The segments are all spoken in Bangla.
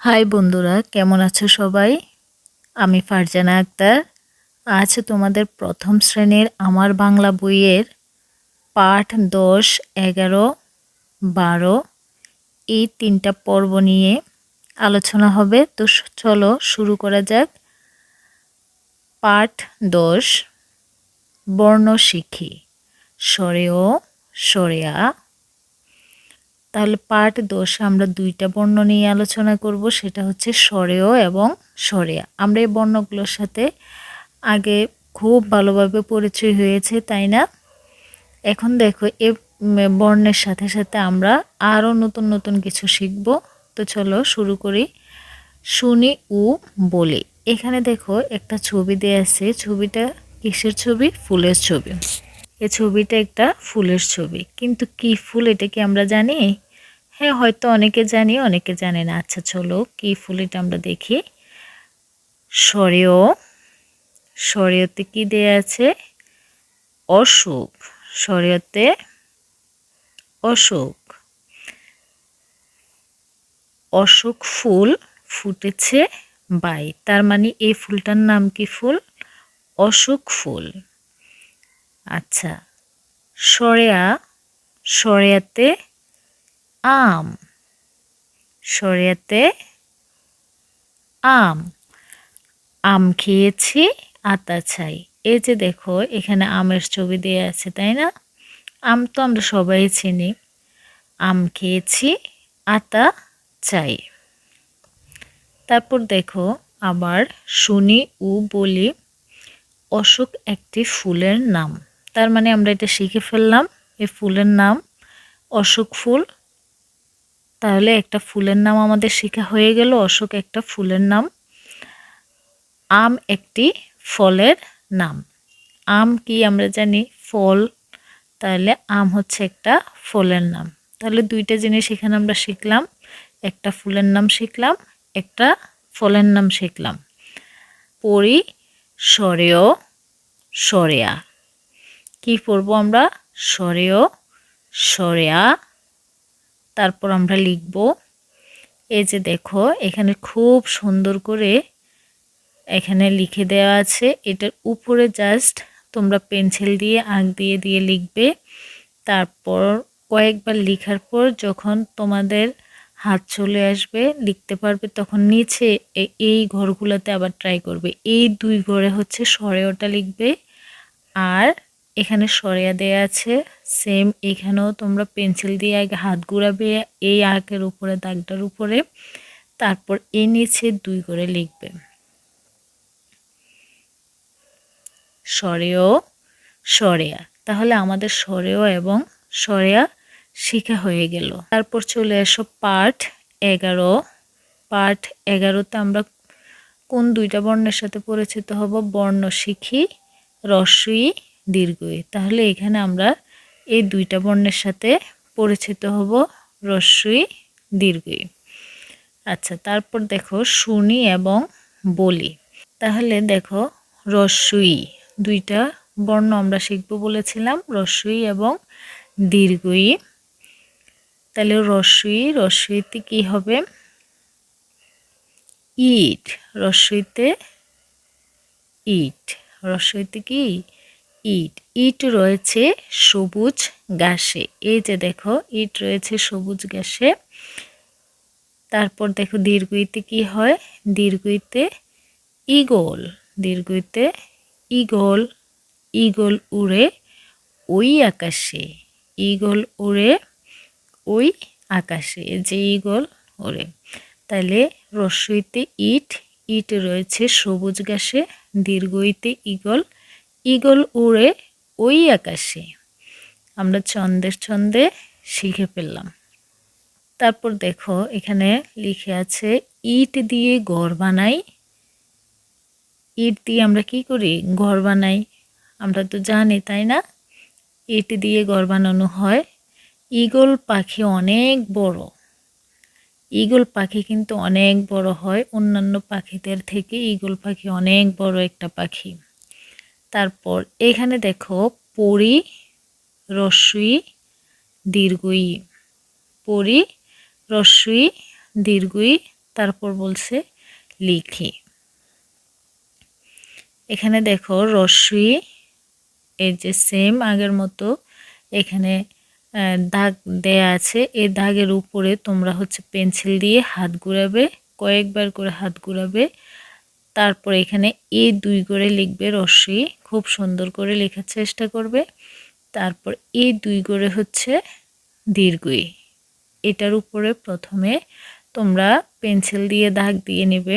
হাই বন্ধুরা, কেমন আছো সবাই? আমি ফারজানা আক্তার। আজ তোমাদের প্রথম শ্রেণির আমার বাংলা বইয়ের পাঠ দশ, এগারো, বারো এই তিনটা পর্ব নিয়ে আলোচনা হবে। তো চলো শুরু করা যাক। পাঠ দশ, বর্ণ শিখি। সরেও সরেয়া তাহলে পার্ট দোষে আমরা দুইটা বর্ণ নিয়ে আলোচনা করব, সেটা হচ্ছে স্বরেয় এবং স্বরেয়া আমরা এই বর্ণগুলোর সাথে আগে খুব ভালোভাবে পরিচয় হয়েছে, তাই না? এখন দেখো, এ বর্ণের সাথে সাথে আমরা আরও নতুন নতুন কিছু শিখব। তো চলো শুরু করি। শুনি ও বলি। এখানে দেখো একটা ছবি দেয়া আছে। ছবিটা কিসের ছবি? ফুলের ছবি। এই ছবিটা একটা ফুলের ছবি। কিন্তু কি ফুল এটা কি আমরা জানি? হ্যাঁ হয়তো অনেকে জানি, অনেকে জানে না। আচ্ছা চলো কি ফুল এটা আমরা দেখি। সরেও সরেয়তে কি দেয়া আছে? অসুখ সরেয়তে অশোক। অশোক ফুল ফুটেছে বাই। তার মানে এই ফুলটার নাম কি ফুল? অশোক ফুল। আচ্ছা। সরেয়া, সরেয়াতে আম। সরেয়াতে আম। আম খেয়েছি, আতা ছাই এই যে দেখো, এখানে আমের ছবি দেওয়া আছে, তাই না? আম তো আমরা সবাই চিনি। আম খেয়েছি, আতা চাই। তারপর দেখো, আবার শুনি ও বলি অশোক একটি ফুলের নাম। তার মানে আমরা এটা শিখে ফেললাম এই ফুলের নাম অশোক ফুল। তাহলে একটা ফুলের নাম আমাদের শেখা হয়ে গেল, অশোক একটা ফুলের নাম। আম একটি ফলের নাম। আম কি আমরা জানি? ফল। তাহলে আম হচ্ছে একটা ফলের নাম। তাহলে দুইটা জিনিস এখানে আমরা শিখলাম। একটা ফুলের নাম শিখলাম, একটা ফলের নাম শিখলাম। পরি সরেয় সরেয়া। কি পড়ব আমরা? সরেয় সরেয়া তারপর আমরা লিখব, এই যে দেখো, এখানে খুব সুন্দর করে এখানে লিখে দেওয়া আছে। এটার উপরে জাস্ট তোমরা পেন্সিল দিয়ে আঁক দিয়ে দিয়ে লিখবে। তারপর কয়েকবার লিখার পর যখন তোমাদের হাত চলে আসবে, লিখতে পারবে, তখন নিচে এই ঘরগুলোতে আবার ট্রাই করবে। এই দুই ঘরে হচ্ছে সরেওটা লিখবে। আর এখানে সরিয়া দেয়া আছে। সেম এখানেও তোমরা পেন্সিল দিয়ে আগে হাত ঘুরাবে এই আঁকের উপরে, দাগটার উপরে। তারপর এ নিচে দুই করে লিখবে। সরেও সরেয়া। তাহলে আমাদের সরেও এবং সরেয়া শিখা হয়ে গেল। তারপর চলে এসো পাঠ এগারো। পাঠ এগারোতে আমরা কোন দুইটা বর্ণের সাথে পরিচিত হব? বর্ণ শিখি দীর্ঘই। তাহলে এখানে আমরা এই দুইটা বর্ণের সাথে পরিচিত হব রস্যই দীর্ঘই। আচ্ছা তারপর দেখো শুনি এবং বলি। তাহলে দেখো রস্যই দুইটা বর্ণ আমরা শিখব বলেছিলাম রস্যই এবং দীর্ঘই। তাহলে রস্যই রস্যইতে কি হবে? ইট রস্যইতে ইট রস্যইতে কি? ইট। ইট রয়েছে সবুজ ঘাসে। এই যে দেখো, ইট রয়েছে সবুজ ঘাসে। তারপর দেখো দীর্ঘইতে কি হয়? দীর্ঘইতে ইগল দীর্ঘইতে ইগল ইগল উড়ে ওই আকাশে। ইগল উড়ে ওই আকাশে। যে ইগল ওড়ে তাহলে রস্যইতে ইট। ইট রয়েছে সবুজ ঘাসে। দীর্ঘইতে ইগল ইগল উড়ে ওই আকাশে। আমরা ছন্দের ছন্দে শিখে ফেললাম। তারপর দেখো, এখানে লিখে আছে, ইট দিয়ে ঘর বানাই। ইট দিয়ে আমরা কি করি? ঘর বানাই। আমরা তো জানি, তাই না? ইট দিয়ে ঘর বানানো হয়। ইগল পাখি অনেক বড়। ইগল পাখি কিন্তু অনেক বড় হয়। অন্যান্য পাখিদের থেকে ইগল পাখি অনেক বড় একটা পাখি। তারপর এখানে দেখো পরি রস্যই দীর্ঘই। পরি রস্যই দীর্ঘই, তারপর বলছে লিখি। এখানে দেখো রস্যই এই যে সেম আগের মতো এখানে দাগ দেয়া আছে। এই দাগের উপরে তোমরা হচ্ছে পেন্সিল দিয়ে হাত ঘুরাবে, কয়েকবার করে হাত ঘুরাবে। তারপর এখানে এ দুই করে লিখবে রশ্মি। খুব সুন্দর করে লেখার চেষ্টা করবে। তারপর এ দুই করে হচ্ছে দীর্ঘই। এটার উপরে প্রথমে তোমরা পেন্সিল দিয়ে দাগ দিয়ে নেবে।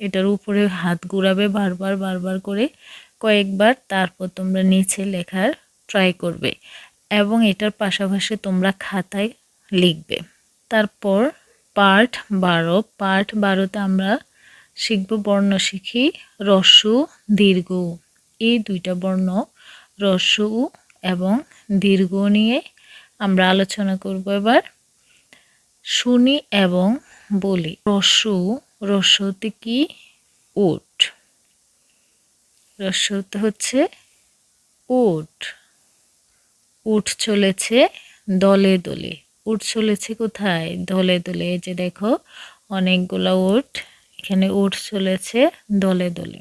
এটার উপরে হাত ঘুরাবে বারবার বারবার করে কয়েকবার। তারপর তোমরা নিচে লেখার ট্রাই করবে এবং এটার পাশাপাশি তোমরা খাতায় লিখবে। তারপর পার্ট বারো। পার্ট বারোতে আমরা শিখব বর্ণ শিখি রস্যু দীর্ঘ। এই দুইটা বর্ণ রস্যু এবং দীর্ঘ নিয়ে আমরা আলোচনা করব এবার। শুনি এবং বলি। রস্যু রস্যতে কি? উট রস্যতে হচ্ছে ওট। উঠ চলেছে দলে দলে। উঠ চলেছে কোথায়? দলে দলে। যে দেখো, অনেকগুলো উঠ এখানে উঠ চলেছে দলে দলে।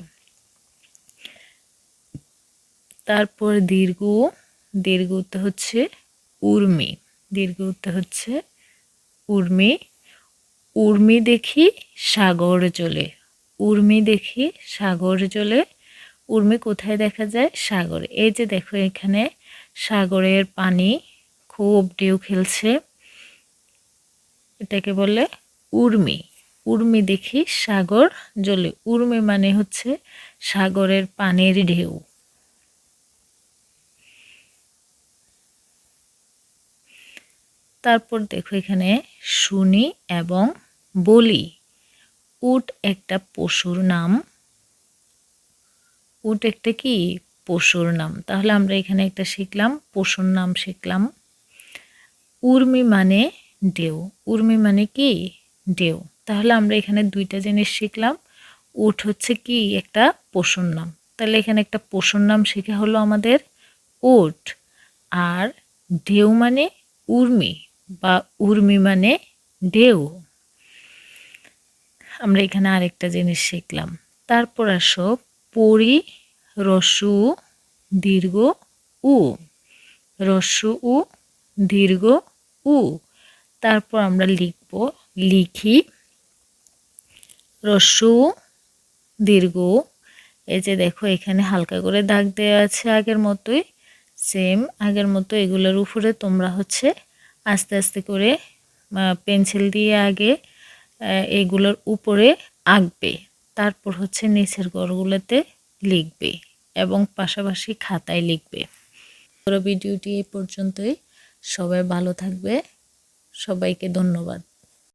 তারপর দীর্ঘ দীর্ঘ উত্তর হচ্ছে উর্মি, দীর্ঘ উত্তর হচ্ছে উর্মি। উর্মি দেখি সাগর জলে, উর্মি দেখি সাগর জলে। উর্মি কোথায় দেখা যায়? সাগরে। এই যে দেখো এখানে সাগরের পানি খুব ঢেউ খেলছে। এটাকে বলে উর্মি। উর্মি দেখি সাগর জলে উর্মি মানে হচ্ছে সাগরের পানির ঢেউ। তারপর দেখো এখানে শুনি এবং বলি। উট একটা পশুর নাম। উট একটা কি? পশুর নাম। তাহলে আমরা এখানে একটা শিখলাম, পশুর নাম শিখলাম। উর্মি মানে ঢেউ। উর্মি মানে কি? ঢেউ। তাহলে আমরা এখানে দুইটা জিনিস শিখলাম। উট হচ্ছে কি? একটা পশুর নাম। তাহলে এখানে একটা পশুর নাম শেখা হলো আমাদের উট। আর ঢেউ মানে উর্মি বা উর্মি মানে ঢেউ। আমরা এখানে আরেকটা জিনিস শিখলাম। তারপর আসো পরি, রসু, দীর্ঘ, উ। রসু, উ, দীর্ঘ, উ। তারপর আমরা লিখব লিখি রস্যু দীর্ঘ, এই যে দেখো এখানে হালকা করে দাগ দেওয়া আছে আগের মতোই সেম আগের মতো এগুলোর উপরে তোমরা হচ্ছে আস্তে আস্তে করে পেন্সিল দিয়ে আগে এগুলোর উপরে আঁকবে, তারপর হচ্ছে নিচের গড়গুলোতে লিখবে এবং পাশাপাশি খাতায় লিখবে। পুরো ভিডিওটি এই পর্যন্তই। সবাই ভালো থাকবে। সবাইকে ধন্যবাদ।